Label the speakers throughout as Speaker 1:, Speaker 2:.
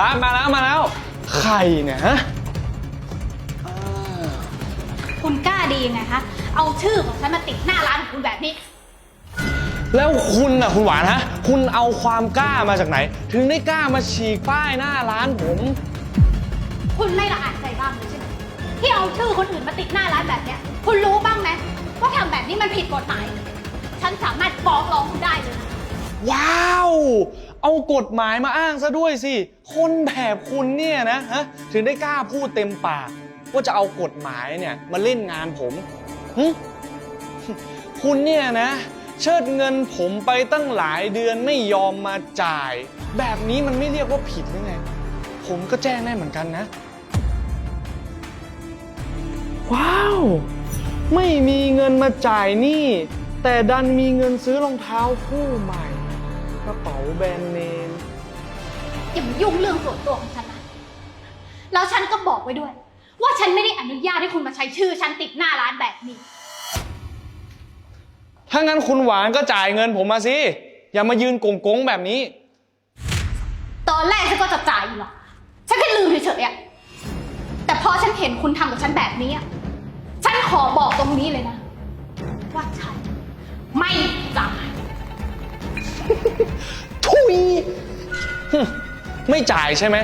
Speaker 1: ครับมาแล้วมาแล้ว ใครเนี่ยฮะ
Speaker 2: คุณกล้าดียังไงคะเอาชื่อของฉันมาติดหน้าร้านของคุณแบบนี้
Speaker 1: แล้วคุณน่ะคุณหวานฮะ คุณเอาความกล้ามาจากไหน ถึงได้กล้ามาฉีกป้ายหน้าร้านผม
Speaker 2: คุณไม่ละอายใจบ้างเลยใช่ไหมที่เอาชื่อคนอื่นมาติดหน้าร้านแบบเนี้ย คุณรู้บ้างไหมว่าทำแบบนี้มันผิดกฎหมาย ฉันสามารถฟ้องร้องคุณได้เลยนะ
Speaker 1: ว้าว เอากฎหมายมาอ้างซะด้วยสิ คนแบบคุณเนี่ยนะฮะถึงได้กล้าพูดเต็มปาก ว่าจะเอากฎหมายเนี่ยมาเล่นงานผมหึคุณเนี่ยนะ เชิดเงินผมไปตั้งหลายเดือนไม่ยอมมาจ่าย แบบนี้มันไม่เรียกว่าผิดหรือไง ผมก็แจ้งได้เหมือนกันนะ ว้าว ไม่มีเงินมาจ่ายหนี้แต่ดันมีเงินซื้อรองเท้าคู่ใหม่ กระเป๋าแบรนด์เนม
Speaker 2: อย่ามายุ่งเรื่องส่วนตัวของฉันนะ แล้วฉันก็บอกไว้ด้วย ว่าฉันไม่ได้อนุญาตให้คุณมาใช้ชื่อฉันติดหน้าร้านแบบนี้
Speaker 1: ถ้างั้นคุณหวานก็จ่ายเงินผมมาสิ อย่ามายืนโกงๆแบบนี้
Speaker 2: ตอนแรกฉันก็จะจ่ายอยู่หรอก ฉันแค่ลืมเฉยๆอะแต่พอฉันเห็นคุณทำกับฉันแบบนี้อะฉันขอบอกตรงนี้เลยนะ ว่าฉันไม่จ่าย
Speaker 1: ทุยหึไม่จ่ายใช่ไหม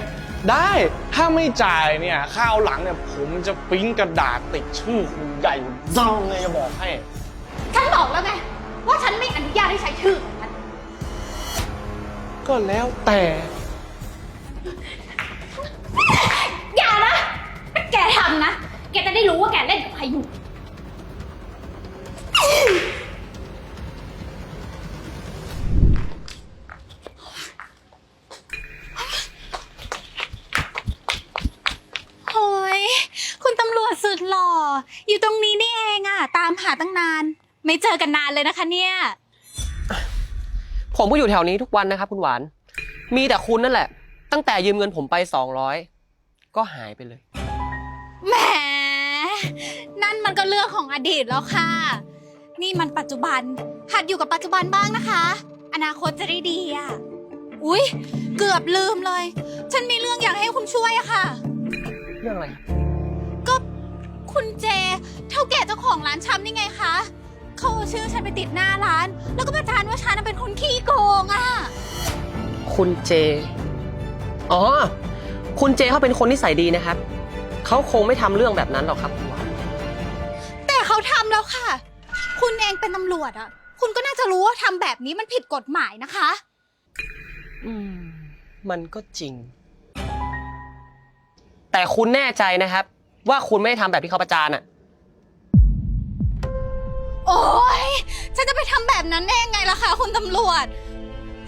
Speaker 1: ได้ ถ้าไม่จ่ายเนี่ยข้าวหลังเนี่ยผมจะปริ้นกระดาษติดชื่อคุณใหญ่จังเลยจะบอกให้
Speaker 2: ฉันบอกแล้วไง ว่าฉันไม่อนุญาตให้ใช้ชื่อของฉัน
Speaker 1: ก็แล้วแต่
Speaker 2: อย่านะถ้าแกทำนะ แกจะได้รู้ว่าแกเล่นกับใครอยู่
Speaker 3: โอ้ยคุณตำรวจสุดหล่ ออยู่ตรงนี้นี่เองอะตามหาตั้งนาน ไม่เจอกันนานเลยนะคะเนี่ย
Speaker 4: ผมก็อยู่แถวนี้ทุกวันนะครับ คุณหวาน มีแต่คุณนั่นแหละ ตั้งแต่ยืมเงินผมไป 200 ก็หายไปเลย
Speaker 3: แหม นั่นมันก็เรื่องของอดีตแล้วค่ะ นี่มันปัจจุบัน หัดอยู่กับปัจจุบันบ้างนะคะ อนาคตจะได้ดีอะอุ๊ย เกือบลืมเลย ฉันมีเรื่องอยากให้คุณช่วยอะค่ะ
Speaker 4: เรื่องอะไรครับ
Speaker 3: ก็ คุณเจ เท่าแก่เจ้าของร้านชำนี่ไงคะ เขาเอาชื่อฉันไปติดหน้าร้าน แล้วก็ประจานว่าฉันน่ะเป็นคนขี้โกงอะ
Speaker 4: คุณเจ อ๋อ คุณเจเขาเป็นคนนิสัยดีนะครับ เขาคงไม่ทำเรื่องแบบนั้นหรอกครับคุณหวาน
Speaker 3: แต่เขาทำแล้วค่ะ คุณเองเป็นตำรวจอะคุณก็น่าจะรู้ว่าทำแบบนี้มันผิดกฎหมายนะคะ
Speaker 4: อืม มันก็จริง แต่คุณแน่ใจนะครับ ว่าคุณไม่ได้ทำแบบที่เขาประจานอะ
Speaker 3: โอ๊ย ฉันจะไปทำแบบนั้นได้ยังไงล่ะคะคุณตำรวจ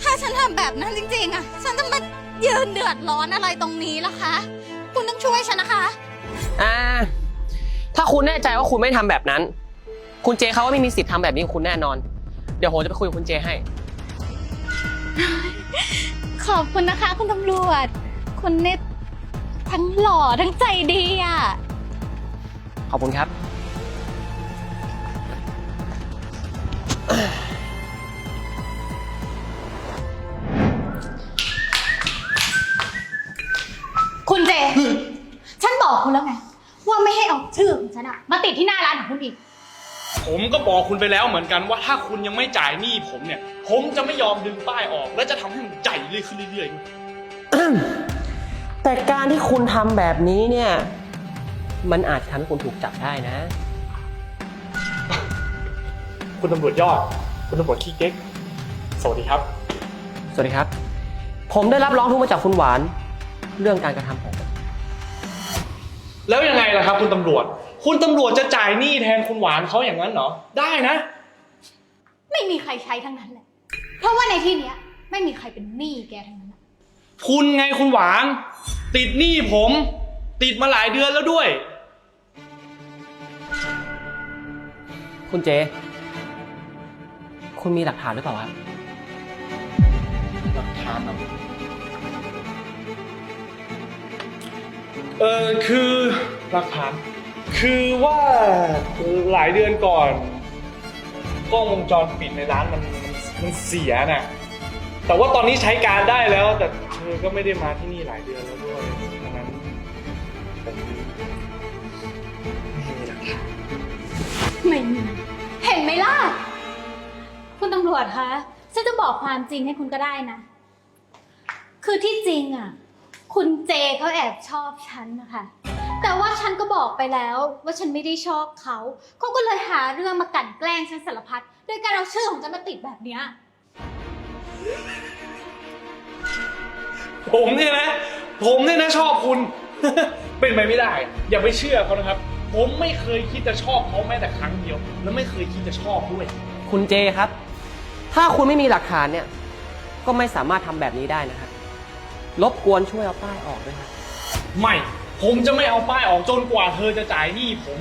Speaker 3: ถ้าฉันทำแบบนั้นจริงๆอะฉันจะมายืนเดือดร้อนอะไรตรงนี้ล่ะคะ คุณต้องช่วยฉันนะคะ
Speaker 4: อ่า ถ้าคุณแน่ใจว่าคุณไม่ทำแบบนั้น คุณเจเขาก็ไม่มีสิทธิ์ทำแบบนี้กับคุณแน่นอน เดี๋ยวผมจะไปคุยกับคุณเจให้
Speaker 3: ขอบคุณนะคะ คุณตำรวจ คุณเนี่ยทั้งหล่อทั้งใจดีอะ
Speaker 4: ขอบคุณครับ
Speaker 2: คุณเจ ฉันบอกคุณแล้วไง ว่าไม่ให้เอาชื่อของฉันอะมาติดที่หน้าร้านของคุณอีก
Speaker 1: ผมก็บอกคุณไปแล้วเหมือนกันว่าถ้าคุณยังไม่จ่ายหนี้ผมเนี่ย ผมจะไม่ยอมดึงป้ายออก และจะทำให้มันใหญ่เรื่อยขึ้นเรื่อยๆ
Speaker 4: แต่การที่คุณทำแบบนี้เนี่ย มันอาจจะทำให้คุณถูกจับได้นะ
Speaker 1: คุณตำรวจยอด คุณตำรวจขี้เก๊ก สวัสดีครับ
Speaker 4: สวัสดีครับ ผมได้รับร้องทุกข์มาจากคุณหวาน เรื่องการกระทำของผม
Speaker 1: แล้วยังไงล่ะครับ คุณตำรวจ คุณตำรวจจะจ่ายหนี้แทนคุณหวานเขาอย่างนั้นเหรอ ได้นะ
Speaker 2: ไม่มีใครใช้ทั้งนั้นแหละ เพราะว่าในที่เนี้ย ไม่มีใครเป็นหนี้แกทั้งนั้นอะ
Speaker 1: คุณไงคุณหวาน ติดหนี้ผม ติดมาหลายเดือนแล้วด้วย
Speaker 4: คุณเจ คุณมีหลักฐานหรือเปล่าครับ
Speaker 1: หลักฐานครับเออคือหลักฐาน คือว่าหลายเดือนก่อนกล้องวงจรปิดในร้านมันมันมันเสียน่ะ แต่ว่าตอนนี้ใช้การได้แล้ว แต่คืออก็ไม่ได้มาที่นี่หลายเดือนแล้ว ไม่มี
Speaker 2: เห็นไหมล่ะ คุณตำรวจคะ ฉันจะบอกความจริงให้คุณก็ได้นะ คือที่จริงอะ คุณเจเขาแอบชอบฉันนะคะ แต่ว่าฉันก็บอกไปแล้วว่าฉันไม่ได้ชอบเขา เขาก็เลยหาเรื่องมากลั่นแกล้งฉันสารพัดโดยการเอาชื่อของฉันมาติดแบบเนี้ย
Speaker 1: ผมเนี่ยนะ ผมเนี่ยนะชอบคุณ เป็นไปไม่ได้ อย่าไปเชื่อเขานะครับ ผมไม่เคยคิดจะชอบเขาแม้แต่ครั้งเดียว แล้วไม่เคยคิดจะชอบด้วย
Speaker 4: คุณเจครับ ถ้าคุณไม่มีหลักฐานเนี่ย ก็ไม่สามารถทำแบบนี้ได้นะครับรบกวนช่วยเอาป้ายออกด้วยครับ
Speaker 1: ไม่ ผมจะไม่เอาป้ายออกจนกว่าเธอจะจ่ายหนี้ผม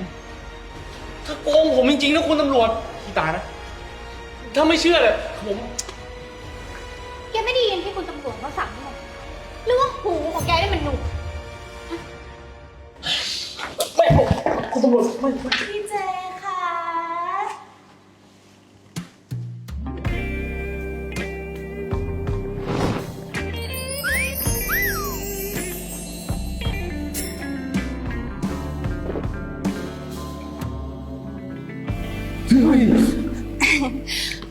Speaker 1: ถ้าโกงผมจริงๆนะคุณตำรวจพี่ตายนะ ถ้าไม่เชื่อเลยผม
Speaker 2: แกไม่ได้ยินที่คุณตำรวจเขาสั่งหรอหรือว่าหูของแกได้มันหนุก
Speaker 1: คุณตำรวจไม่
Speaker 2: พี่เจค่ะ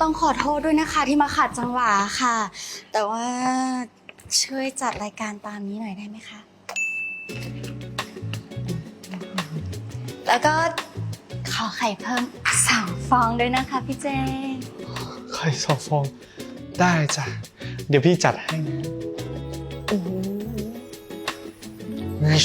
Speaker 3: ต้องขอโทษด้วยนะคะที่มาขัดจังหวะค่ะ แต่ว่าช่วยจัดรายการตามนี้หน่อยได้ไหมคะ แล้วก็ขอไข่เพิ่มสองฟองด้วยนะคะพี่เจ
Speaker 1: ใครสอบฟอง ได้จ้ะ เดี๋ยวพี่จัดให้นะ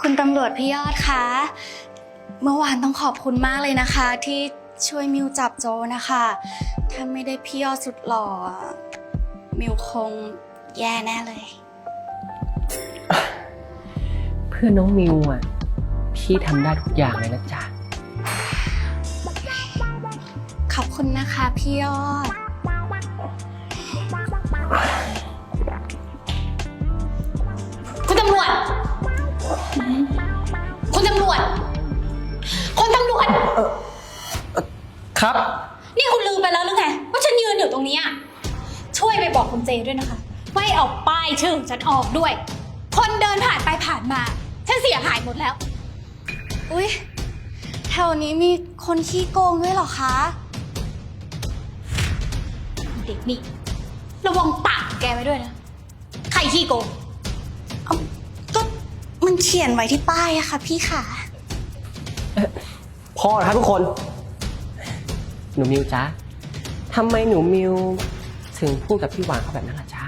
Speaker 3: คุณตำรวจพี่ยอดคะ เมื่อวานต้องขอบคุณมากเลยนะคะ ที่ ช่วยมิวจับโจนะคะ ถ้าไม่ได้พี่ยอดสุดหล่ออะมิวคงแย่แน่เลย
Speaker 4: เพื่อนน้องมิวอะ พี่ทำได้ทุกอย่างเลยนะจ๊ะ
Speaker 3: ขอบคุณนะคะพี่ยอด
Speaker 2: ครั
Speaker 4: บ
Speaker 2: นี่คุณลืมไปแล้วหรือไงว่าฉันยืนอยู่ตรงนี้อะช่วยไปบอกคุณเจด้วยนะคะว่าให้เอาป้ายชื่อของฉันออกด้วย คนเดินผ่านไปผ่านมา ฉันเสียหายหมดแล้ว
Speaker 3: อุ๊ย แถวนี้มีคนขี้โกงด้วยเหรอคะ
Speaker 2: เด็กนี่ ระวังปากแกไว้ด้วยนะ ใครขี้โกง
Speaker 3: ก็มันเขียนไว้ที่ป้ายอะค่ะพี่ค่ะ
Speaker 4: พอแล้วครับทุกคน หนูมิวจ๊ะทำไมหนูมิวถึงพูดกับพี่หวานเขาแบบนั้นล่ะจ๊ะ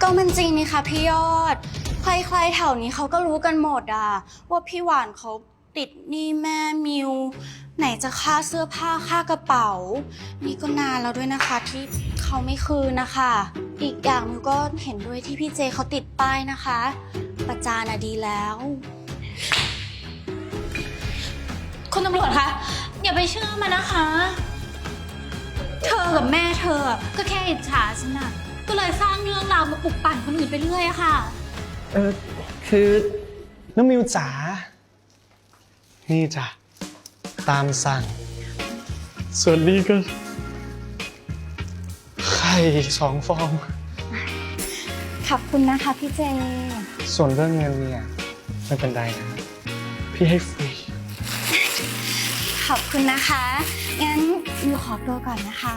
Speaker 3: ก็มันจริงนี่คะพี่ยอด ใครๆแถวนี้เขาก็รู้กันหมดอะว่าพี่หวานเขาติดหนี้แม่มิว ไหนจะค่าเสื้อผ้าค่ากระเป๋า นี่ก็นานแล้วด้วยนะคะที่เขาไม่คืนนะคะ อีกอย่างมิวก็เห็นด้วยที่พี่เจเขาติดป้ายนะคะ ประจานอะดีแล้ว
Speaker 2: คุณตำรวจคะ อย่าไปเชื่อมันนะคะ เธอกับแม่เธอก็แค่อิจฉาฉันน่ะ ก็เลยสร้างเรื่องราวมาปลุกปั่นคนอื่นไปเรื่อยอะค่ะ
Speaker 4: เออคือ
Speaker 1: น้องมิวจ๋า นี่จ้ะ ตามสั่ง ส่วนนี้ก็ไข่สองฟอง
Speaker 3: ขอบคุณนะคะพี่เจ
Speaker 1: ส่วนเรื่องเงินเนี่ยไม่เป็นไรนะ พี่ให้ฟรี
Speaker 3: ขอบคุณนะคะ งั้นมิวขอตัวก่อนนะคะ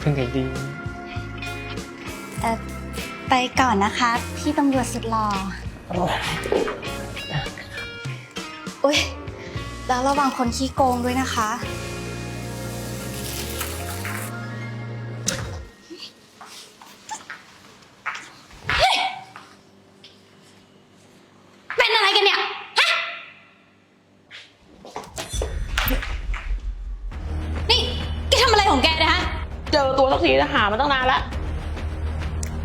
Speaker 1: เป็นเด็กดี
Speaker 3: เอ่อไปก่อนนะคะ พี่ตำรวจสุดหล่ออุ้ยแล้วระวังคนขี้โกงด้วยนะคะ
Speaker 5: หามาตั้งนานแล้ว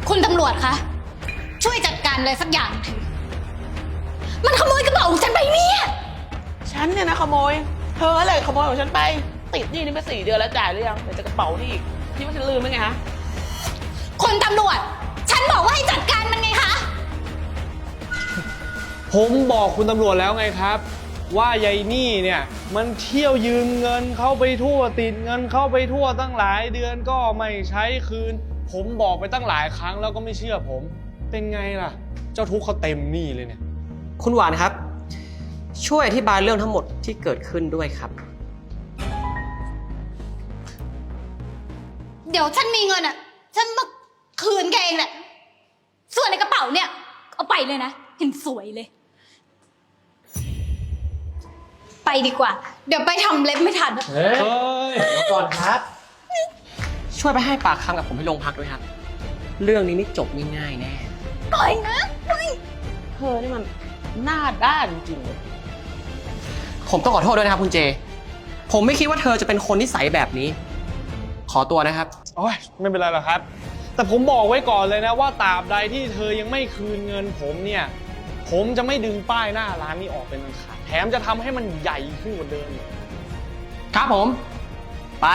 Speaker 2: คุณตำรวจคะ ช่วยจัดการเลยสักอย่างเถอะมันขโมยกระเป๋าของฉันไปเนี่ย
Speaker 5: ฉันเนี่ยนะขโมย เธออะไรขโมยของฉันไป ติดหนี้นี่มาสี่เดือนแล้วจ่ายหรือยังเดี๋ยวจะกระเป๋านี่อีกคิดว่าฉันลืมไหมไงฮะ
Speaker 2: คุณตำรวจ ฉันบอกว่าให้จัดการมันไงคะ
Speaker 1: ผมบอกคุณตำรวจแล้วไงครับ ว่ายายนี่เนี่ยมันเที่ยวยืมเงินเข้าไปทั่วติดเงินเข้าไปทั่วตั้งหลายเดือนก็ไม่ใช้คืน ผมบอกไปตั้งหลายครั้งแล้วก็ไม่เชื่อผม เป็นไงล่ะ เจ้าทุกข์เขาเต็มหนี่เลยเนี่ย
Speaker 4: คุณหวานครับ ช่วยอธิบายเรื่องทั้งหมดที่เกิดขึ้นด้วยครับ
Speaker 2: เดี๋ยวฉันมีเงินอะ ฉันมาคืนแกเองแหละ ส่วนในกระเป๋าเนี่ย เอาไปเลยนะ เห็นสวยเลย ดีกว่า เดี๋ยวไปทำเล็บไม่ทันอะ
Speaker 1: เฮ้ย
Speaker 4: เดี๋ยวก่อนครับ ช่วยไปให้ปากคำกับผมที่โรงพักด้วยครับ เรื่องนี้ไม่จบง่ายๆแน่
Speaker 2: ปล่อยนะ
Speaker 5: เธอนี่มันหน้าด้านจริงๆเลย
Speaker 4: ผมต้องขอโทษด้วยนะครับคุณเจ ผมไม่คิดว่าเธอจะเป็นคนนิสัยแบบนี้ ขอตัวนะครับ
Speaker 1: โอ้ยไม่เป็นไรหรอกครับ แต่ผมบอกไว้ก่อนเลยนะว่าตราบใดที่เธอยังไม่คืนเงินผมเนี่ย ผมจะไม่ดึงป้ายหน้าร้านนี้ออกเป็นอันขาดแถมจะทำให้มันใหญ่ขึ้นกว่าเดิมอีก
Speaker 4: ครับผม ไป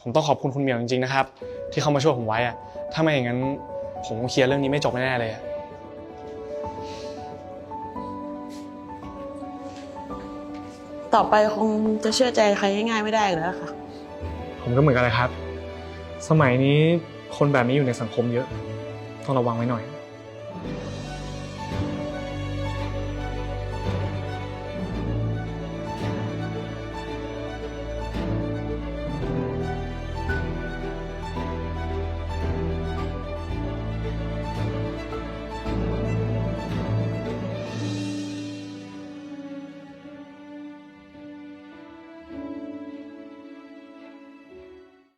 Speaker 1: ผมต้องขอบคุณคุณเหมียวจริงๆนะครับ ที่เข้ามาช่วยผมไว้อะถ้าไม่อย่างนั้น ผมคงเคลียร์เรื่องนี้ไม่จบแน่ๆเลยอะ
Speaker 5: ต่อไปคงจะเชื่อใจใครง่ายๆไม่ได้อีกแล้วค่ะ
Speaker 6: ผมก็เหมือนกันเลยครับ สมัยนี้คนแบบนี้อยู่ในสังคมเยอะ ต้องระวังไว้หน่อย